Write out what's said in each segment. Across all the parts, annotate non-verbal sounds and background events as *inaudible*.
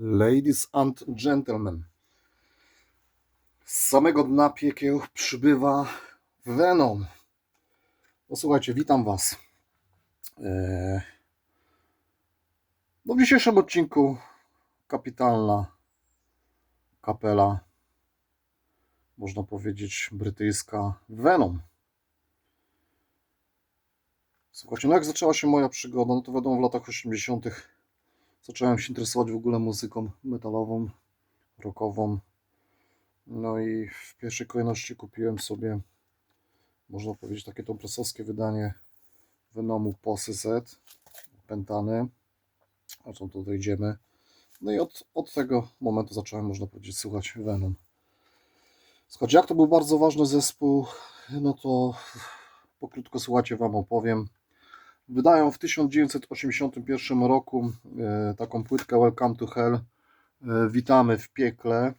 Ladies and gentlemen, z samego dna piekieł przybywa Venom. No słuchajcie, witam Was. Eee, No w dzisiejszym odcinku kapitalna kapela, można powiedzieć brytyjska Venom. Słuchajcie, no jak zaczęła się moja przygoda, no to wiadomo w latach 80. zacząłem się interesować w ogóle muzyką metalową, rockową. No i w pierwszej kolejności kupiłem sobie, można powiedzieć, takie to presowskie wydanie Venomu Posy Z. O czym tu dojdziemy. No i od, od tego momentu zacząłem, można powiedzieć, słuchać Venom. Słuchajcie, jak to był bardzo ważny zespół, no to pokrótko słuchajcie Wam opowiem. Wydają w 1981 roku e, taką płytkę Welcome to Hell. E, Witamy w piekle.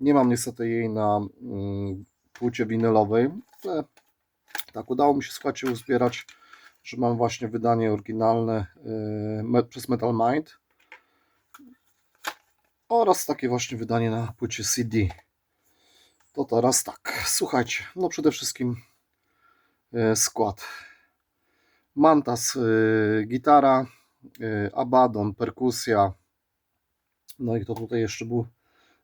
Nie mam niestety jej na mm, płycie winylowej, ale tak udało mi się słuchajcie uzbierać, że mam właśnie wydanie oryginalne e, przez Metal Mind oraz takie właśnie wydanie na płycie CD. To teraz tak, słuchajcie, no przede wszystkim skład. Mantas, y, gitara, y, Abaddon, perkusja. No i kto tutaj jeszcze był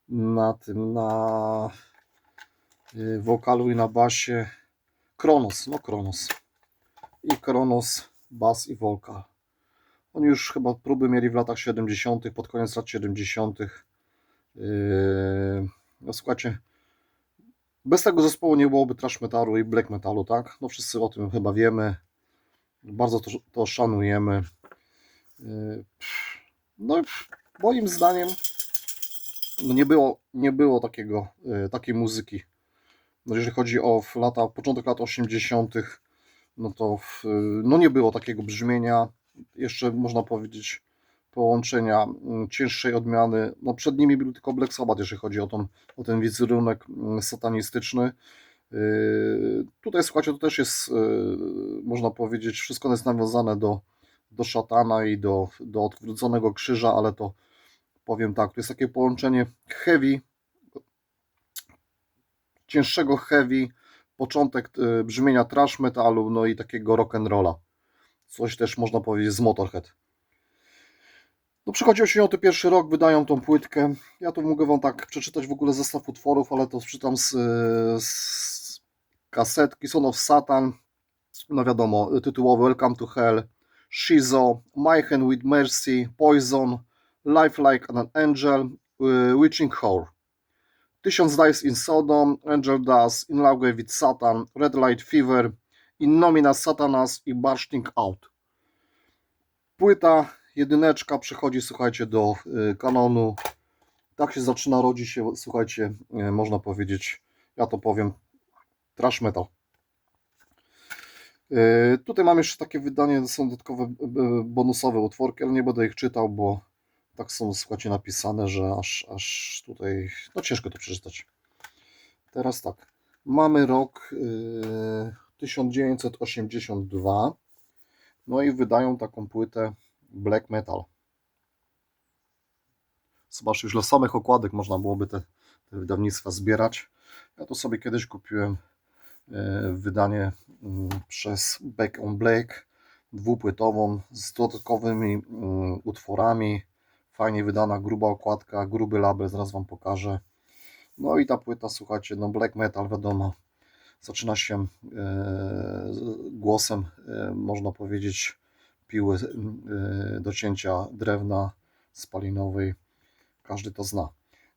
na tym, na y, wokalu i na basie? Kronos, no Kronos. I Kronos, bas i wokal. Oni już chyba próby mieli w latach 70., pod koniec lat 70. Yy, No słuchajcie, bez tego zespołu nie byłoby trash metalu i black metalu, tak? No wszyscy o tym chyba wiemy. Bardzo to, to szanujemy. Yy, No moim zdaniem no nie było, nie było takiego, yy, takiej muzyki. No jeżeli chodzi o lata, początek lat 80., no to w, no nie było takiego brzmienia. Jeszcze można powiedzieć połączenia mm, cięższej odmiany. No przed nimi był tylko Black Sabbath, jeżeli chodzi o, tą, o ten wizerunek mm, satanistyczny. Yy, Tutaj słuchajcie, to też jest, yy, można powiedzieć, wszystko jest nawiązane do, do szatana i do, do odwróconego krzyża, ale to powiem tak, to jest takie połączenie heavy, cięższego heavy, początek yy, brzmienia trash metalu, no i takiego rock and rolla. Coś też można powiedzieć z Motorhead. No przychodzi 81 rok, wydają tą płytkę. Ja tu mogę wam tak przeczytać w ogóle zestaw utworów, ale to przeczytam z, z kasetki Son of Satan. No wiadomo, tytułowy Welcome to Hell, Shizo, My Hand with Mercy, Poison, Life Like an Angel, y, Witching Whore. Tysiąc Dice in Sodom, Angel Dust, In Love with Satan, Red Light Fever, In Nomina Satanas i Bursting Out. Płyta jedyneczka przechodzi, słuchajcie, do y, kanonu. Tak się zaczyna, rodzi się, słuchajcie, y, można powiedzieć, ja to powiem, trash metal. Y, Tutaj mam jeszcze takie wydanie, są dodatkowe y, bonusowe utworki, ale nie będę ich czytał, bo tak są, słuchajcie, napisane, że aż, aż tutaj, no ciężko to przeczytać. Teraz tak, mamy rok y, 1982, no i wydają taką płytę black metal. Zobaczcie, już dla samych okładek można byłoby te, te wydawnictwa zbierać. Ja to sobie kiedyś kupiłem e, wydanie mm, przez Back on Black, dwupłytową z dodatkowymi mm, utworami. Fajnie wydana, gruba okładka, gruby label, zaraz Wam pokażę. No i ta płyta, słuchajcie, no black metal, wiadomo, zaczyna się e, głosem, e, można powiedzieć, piły e, do cięcia drewna spalinowej. Każdy to zna.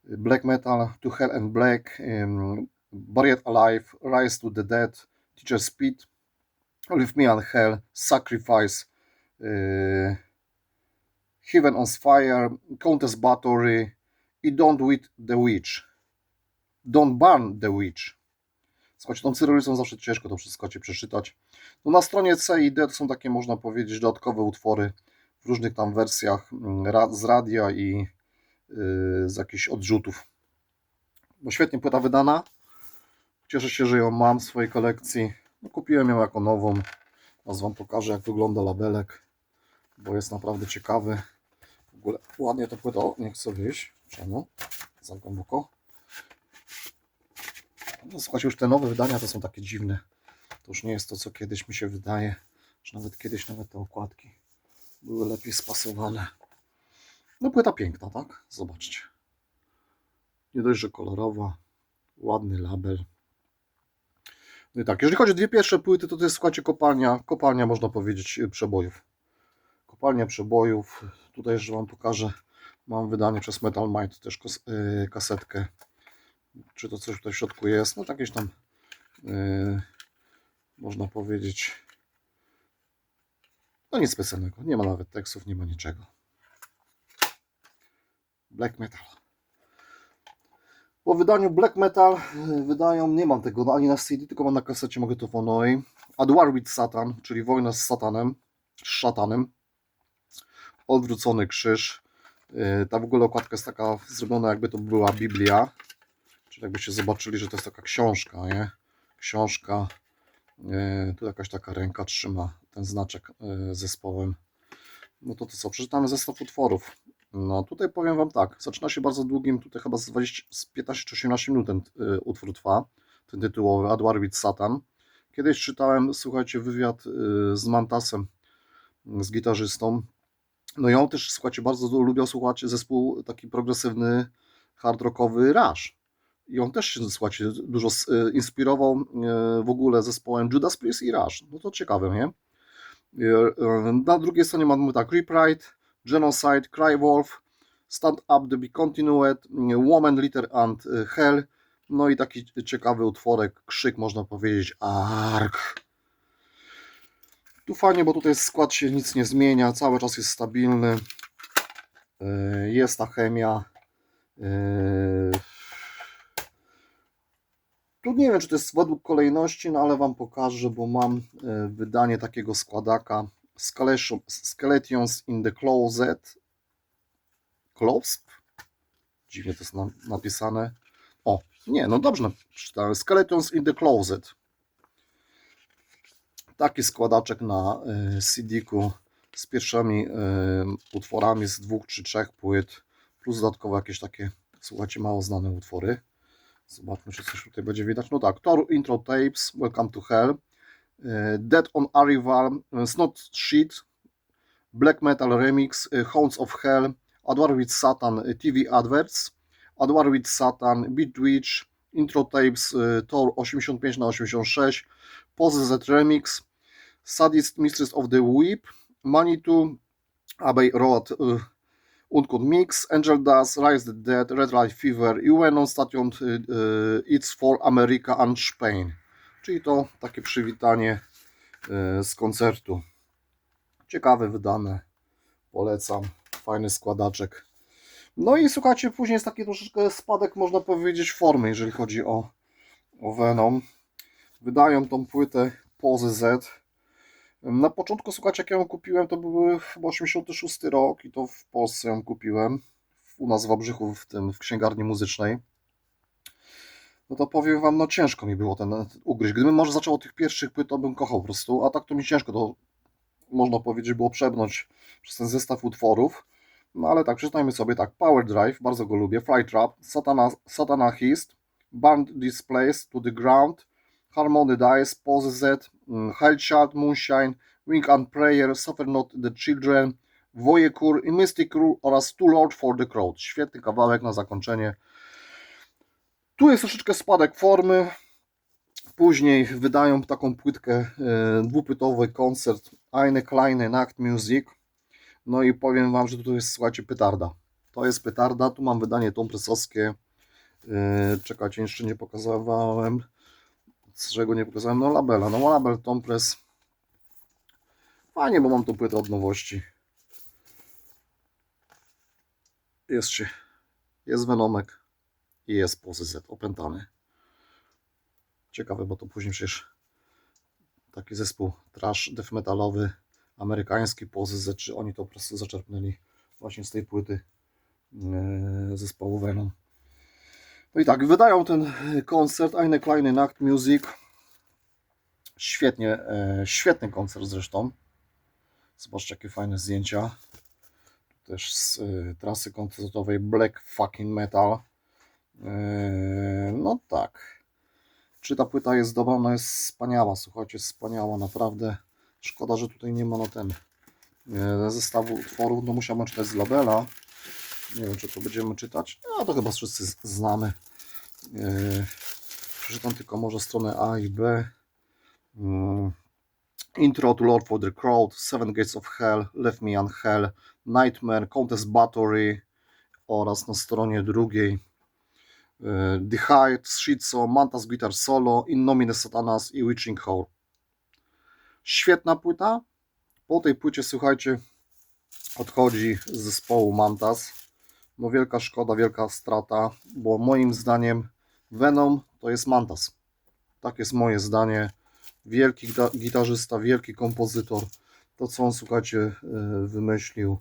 Black Metal, To Hell and Black, Buried Alive, Rise to the Dead, Teacher Speed, Leave Me on Hell, Sacrifice, e, Heaven on Fire, Countess Battery i Don't With the Witch. Don't Burn the Witch. Słuchajcie, tą cyrylicą zawsze ciężko to wszystko cię przeczytać. No na stronie C i D to są takie, można powiedzieć, dodatkowe utwory w różnych tam wersjach mm, z radia i yy, z jakichś odrzutów. No świetnie płyta wydana. Cieszę się, że ją mam w swojej kolekcji. No, kupiłem ją jako nową. Teraz Wam pokażę, jak wygląda labelek, bo jest naprawdę ciekawy. ogóle ładnie to płyta. O, nie chcę wyjść. Czemu? Za głęboko. No, słuchajcie, już te nowe wydania to są takie dziwne. To już nie jest to, co kiedyś mi się wydaje, że nawet kiedyś nawet te okładki były lepiej spasowane. No płyta piękna, tak? Zobaczcie. Nie dość, że kolorowa, ładny label. Tak, jeżeli chodzi o dwie pierwsze płyty, to to jest, słuchajcie, kopalnia, kopalnia można powiedzieć y, przebojów. Kopalnia przebojów. Tutaj jeszcze Wam pokażę. Mam wydanie przez Metal Mind też yy, kasetkę. Czy to coś tutaj w środku jest? No jakieś tam yy, można powiedzieć. No nic specjalnego. Nie ma nawet tekstów, nie ma niczego. Black Metal. Po wydaniu Black Metal yy, wydają, nie mam tego ani na CD, tylko mam na kasecie mogę to Fonoi. Ad War with Satan, czyli wojna z Satanem, z szatanem. Odwrócony krzyż. Yy, Ta w ogóle okładka jest taka zrobiona jakby to była Biblia. Czyli jakbyście zobaczyli, że to jest taka książka, nie? Książka. Yy, Tu jakaś taka ręka trzyma ten znaczek zespołem. No to to co, przeczytamy zestaw utworów. No tutaj powiem Wam tak, zaczyna się bardzo długim, tutaj chyba z, 20, z 15 czy 18 minut ten y, utwór trwa, ten tytułowy, Ad War with Satan. Kiedyś czytałem, słuchajcie, wywiad y, z Mantasem, z gitarzystą. No i on też, słuchajcie, bardzo lubiał słuchać zespół taki progresywny, hard rockowy Rush. I on też się, słuchajcie, dużo y, inspirował y, w ogóle zespołem Judas Priest i Rush. No to ciekawe, nie? Y, y, Na drugiej stronie mamy tak Rip Genocide, Cry Wolf, Stand Up The Be Continued, Woman, Litter and y, Hell, no i taki ciekawy utworek, krzyk można powiedzieć, Ark. Tu fajnie, bo tutaj skład się nic nie zmienia, cały czas jest stabilny, Y, jest ta chemia. Y, Tu nie wiem, czy to jest według kolejności, no ale Wam pokażę, bo mam wydanie takiego składaka Skeletons in the Closet. Closp? Dziwnie to jest na, napisane. O, nie, no dobrze przeczytałem. Skeletons in the Closet. Taki składaczek na y, CD-ku z pierwszymi y, utworami z dwóch czy trzech płyt, plus dodatkowo jakieś takie, słuchajcie, mało znane utwory. Zobaczmy, czy coś tutaj będzie widać. No tak, Thor Intro Tapes, Welcome to Hell, Dead on Arrival, y, Snot Sheet, Black Metal Remix, y, Hounds of Hell, Adwar with Satan TV Adverts, Adwar with Satan, Beat Intro Tapes Thor 85 na 86 Pose Z Remix, Sadist Mistress of the Whip, Manitou, Abbey Road Uncut Mix, Angel Dust, Rise the Dead, Red Light Fever i Venom Station It's for America and Spain. Czyli to takie przywitanie y, z koncertu. Ciekawe wydane. Polecam. Fajny składaczek. No i słuchajcie, później jest taki troszeczkę spadek, można powiedzieć, formy, jeżeli chodzi o, o Venom. Wydają tą płytę Pozy Z. Na początku, słuchajcie, jak ja ją kupiłem, to był chyba 86 rok i to w Polsce ją kupiłem. U nas w Wałbrzychu, w tym, w księgarni muzycznej. No to powiem wam, no ciężko mi było ten ugryźć. Gdybym może zaczął od tych pierwszych płyt, to bym kochał po prostu, a tak to mi ciężko to, można powiedzieć, było przebrnąć przez ten zestaw utworów. No ale tak, przeczytajmy sobie tak. Power Drive, bardzo go lubię. Flytrap, Satana, Satana Hist, Band Displays to the Ground, Harmony Dice, Pose Z, mm, Hellchild, Moonshine, Wing and Prayer, Suffer Not the Children, Wojekur i Mystic Rule oraz To Lord for the Crowd. Świetny kawałek na zakończenie. Tu jest troszeczkę spadek formy. Później wydają taką płytkę, e, dwupłytowy koncert Eine kleine Nachtmusik. No i powiem Wam, że tutaj jest, słuchajcie, petarda. To jest petarda, tu mam wydanie tompresowskie. E, czekajcie, jeszcze nie pokazywałem. Z czego nie pokazałem? No labela, no label Tompres. Fajnie, bo mam tą płytę od nowości. Jest się, jest Venomek i jest Pozy Z opętany. Ciekawe, bo to później przecież taki zespół trash death metalowy amerykański Pozy Z, czy oni to po prostu zaczerpnęli właśnie z tej płyty e, zespołu Venom. No i tak, wydają ten koncert Eine kleine Nachtmusik. Świetnie, e, świetny koncert zresztą. Zobaczcie, jakie fajne zdjęcia. też z y, trasy koncertowej Black Fucking Metal. Yy, no tak. Czy ta płyta jest dobra? Ona jest wspaniała, słuchajcie, wspaniała, naprawdę. Szkoda, że tutaj nie ma na ten yy, zestawu utworów. No musiałbym czytać z labela. Nie wiem, czy to będziemy czytać. No to chyba wszyscy znamy. Yy, przeczytam tylko może stronę A i B. Yy, Intro to Lord for the Crowd, Seven Gates of Hell, Left Me on Hell, Nightmare, Countess Battery oraz na stronie drugiej The Height, Shizo, Mantas Guitar Solo, In Nomine Satanas i Witching Hole. Świetna płyta. Po tej płycie, słuchajcie, odchodzi z zespołu Mantas. No wielka szkoda, wielka strata, bo moim zdaniem Venom to jest Mantas. Tak jest moje zdanie wielki gita- gitarzysta, wielki kompozytor. To, co on, słuchajcie, e, wymyślił.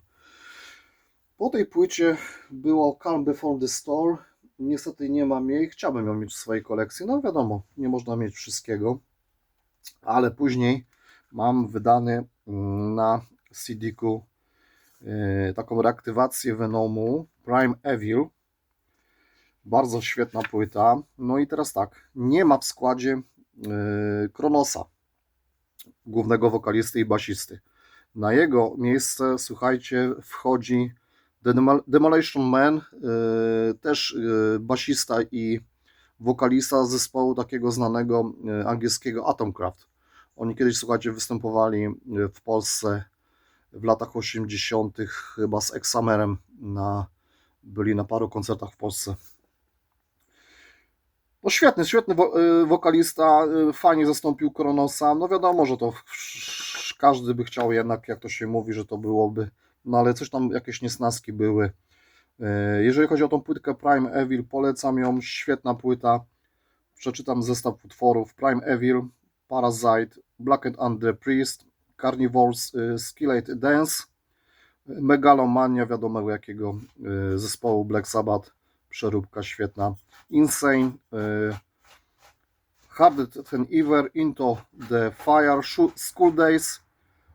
Po tej płycie było Calm Before the Storm. Niestety nie mam jej. Chciałbym ją mieć w swojej kolekcji. No wiadomo, nie można mieć wszystkiego. Ale później mam wydany mm, na CD-ku e, taką reaktywację Venomu Prime Evil. Bardzo świetna płyta. No i teraz tak, nie ma w składzie yy, Kronosa, głównego wokalisty i basisty. Na jego miejsce, słuchajcie, wchodzi Demolition Man, yy, też yy, basista i wokalista zespołu takiego znanego yy, angielskiego Atomcraft. Oni kiedyś, słuchajcie, występowali w Polsce w latach 80. chyba z Examerem na, byli na paru koncertach w Polsce. No świetny, świetny wo- y, wokalista, y, fajnie zastąpił Kronosa. No wiadomo, że to każdy by chciał jednak, jak to się mówi, że to byłoby, no ale coś tam, jakieś niesnaski były. Y, Jeżeli chodzi o tą płytkę Prime Evil, polecam ją, świetna płyta. Przeczytam zestaw utworów Prime Evil, Parasite, Black and the Priest, Carnivores, y, Skillet Dance, Megalomania, wiadomo jakiego y, zespołu Black Sabbath, przeróbka świetna. Insane, Than Ever, Into the Fire, School Days,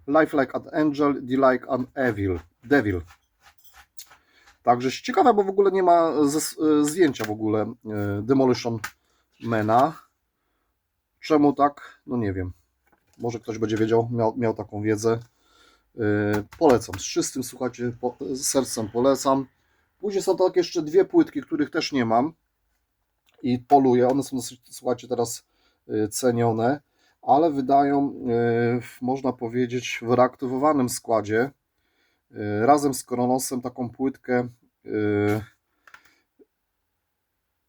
Life Like an Angel, The Like an Evil, Devil. Także ciekawe, bo w ogóle nie ma y, zdjęcia w ogóle y, Demolition Mana. Czemu tak? No nie wiem. Może ktoś będzie wiedział, miał, miał taką wiedzę. Yy, polecam, z czystym, słuchajcie, po, z sercem polecam. Później są tak jeszcze dwie płytki, których też nie mam i poluję. One są, słuchajcie, teraz cenione, ale wydają, w- można powiedzieć, w reaktywowanym składzie yy, razem z Kronosem taką płytkę yy,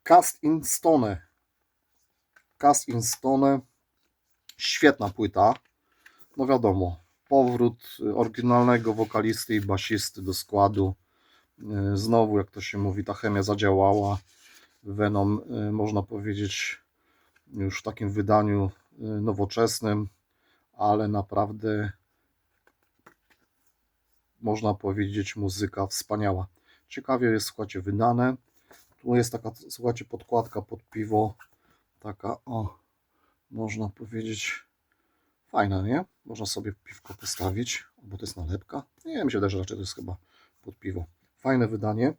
Cast in Stone. Cast in Stone. Świetna płyta. No wiadomo, powrót oryginalnego wokalisty i basisty do składu. Znowu, jak to się mówi, ta chemia zadziałała. Venom, można powiedzieć, już w takim wydaniu nowoczesnym, ale naprawdę można powiedzieć, muzyka wspaniała. Ciekawie jest, słuchajcie, wydane. Tu jest taka, słuchajcie, podkładka pod piwo. Taka, o, można powiedzieć, fajna, nie? Można sobie piwko postawić, bo to jest nalepka. Nie, mi się wydaje, że raczej to jest chyba pod piwo. Fajne wydanie.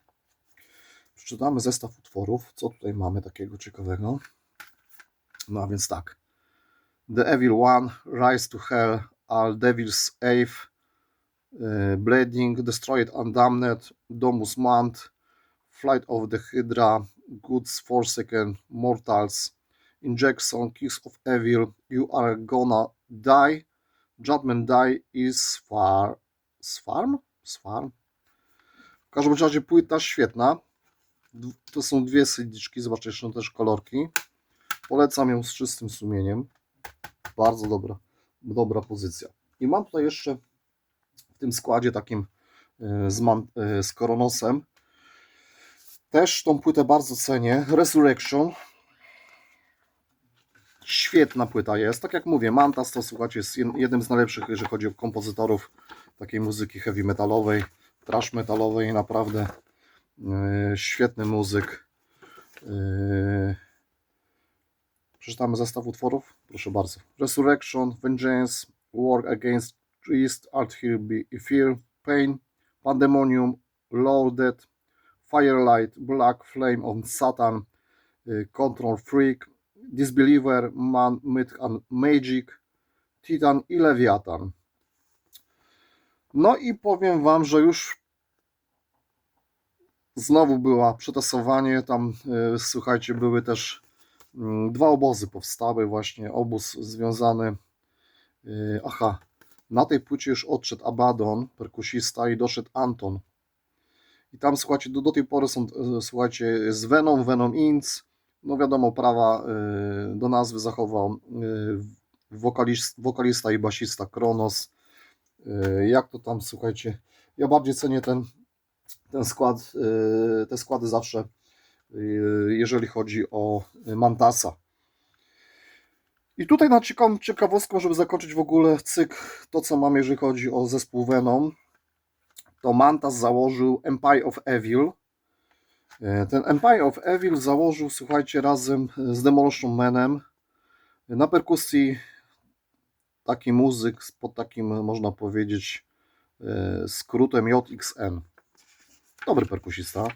Przeczytamy zestaw utworów. Co tutaj mamy takiego ciekawego? No a więc tak. The Evil One, Rise to Hell, All Devil's Ave, Bleeding, Destroyed Undamned, Domus Mant, Flight of the Hydra, Goods Forsaken, Mortals, Injection, Kiss of Evil, You Are Gonna Die, Judgment Die is far... Swarm? Swarm? W każdym razie płyta świetna. To są dwie sydiczki, zobaczcie jeszcze też kolorki. Polecam ją z czystym sumieniem. Bardzo dobra, dobra pozycja. I mam tutaj jeszcze w tym składzie takim y, z, man, y, z Koronosem. Też tą płytę bardzo cenię. Resurrection. Świetna płyta jest. Tak jak mówię, Mantas to słuchajcie, jest jed- jednym z najlepszych, jeżeli chodzi o kompozytorów takiej muzyki heavy metalowej, trash metalowej. Naprawdę yy, świetny muzyk. Yy, przeczytamy zestaw utworów? Proszę bardzo. Resurrection, Vengeance, War Against Priest, Art Here Be Fear, Pain, Pandemonium, Loaded, Firelight, Black Flame on Satan, y, Control Freak, Disbeliever, Man, Myth and Magic, Titan i Lewiatan. No i powiem Wam, że już znowu była przetasowanie. Tam y, słuchajcie, były też dwa obozy powstały, właśnie obóz związany. y, Aha, na tej płycie już odszedł Abaddon, perkusista, i doszedł Anton. I tam słuchajcie, do, do tej pory są, y, słuchajcie, z Venom, Venom Inc. No wiadomo, prawa y, do nazwy zachował y, wokalista, wokalista i basista Kronos. Jak to tam, słuchajcie, ja bardziej cenię ten, ten skład, te składy zawsze, jeżeli chodzi o Mantasa. I tutaj na ciekawostką, żeby zakończyć w ogóle cykl, to co mam, jeżeli chodzi o zespół Venom, to Mantas założył Empire of Evil. E, Ten Empire of Evil założył, słuchajcie, razem z Demolition Manem. Na perkusji taki muzyk pod takim, można powiedzieć, e, skrótem JXN. Dobry perkusista.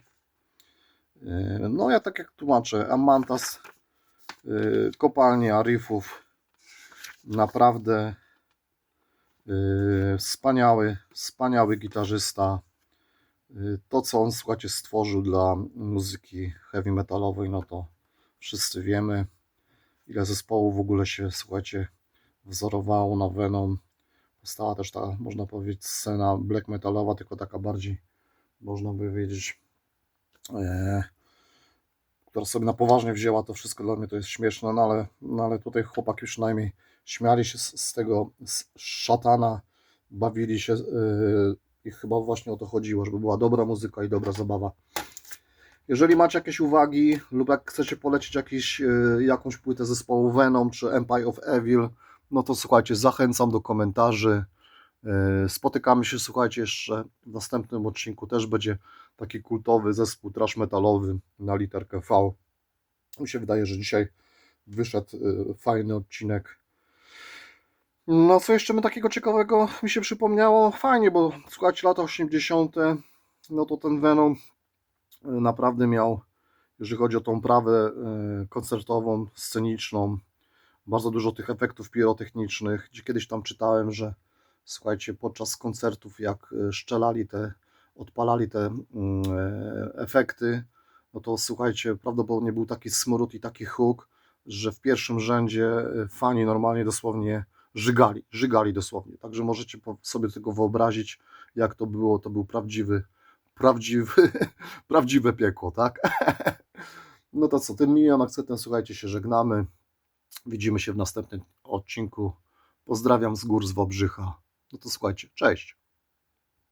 E, No ja tak jak tłumaczę, Amantas, e, kopalnia riffów, naprawdę e, wspaniały, wspaniały gitarzysta. To co on, słuchajcie, stworzył dla muzyki heavy metalowej, no to wszyscy wiemy, ile zespołów w ogóle się, słuchajcie, wzorowało na Venom. Powstała też ta, można powiedzieć, scena black metalowa, tylko taka bardziej, można by powiedzieć, która sobie na poważnie wzięła to wszystko, dla mnie to jest śmieszne, no ale, no ale tutaj chłopaki przynajmniej śmiali się z, z tego z szatana, bawili się e, i chyba właśnie o to chodziło, żeby była dobra muzyka i dobra zabawa. Jeżeli macie jakieś uwagi lub jak chcecie polecić jakiś, e, jakąś płytę zespołu Venom czy Empire of Evil, no to słuchajcie, zachęcam do komentarzy. E, Spotykamy się, słuchajcie, jeszcze w następnym odcinku też będzie taki kultowy zespół trash metalowy na literkę V. Mi się wydaje, że dzisiaj wyszedł e, fajny odcinek. No, co jeszcze mi takiego ciekawego mi się przypomniało? Fajnie, bo słuchajcie, lata 80., no to ten Venom e, naprawdę miał, jeżeli chodzi o tą prawę koncertową, sceniczną, bardzo dużo tych efektów pirotechnicznych, kiedyś tam czytałem, że słuchajcie, podczas koncertów jak e, szczelali te, odpalali te mm, e, efekty, no to słuchajcie, prawdopodobnie był taki smród i taki huk, że w pierwszym rzędzie e, fani normalnie dosłownie żygali, żygali dosłownie. Także możecie sobie tego wyobrazić, jak to było. To był prawdziwy, prawdziwy, *laughs* prawdziwe piekło, tak? *laughs* No to co, tym miłym akcentem, słuchajcie, się żegnamy. Widzimy się w następnym odcinku. Pozdrawiam z gór z Wałbrzycha. No to słuchajcie, cześć.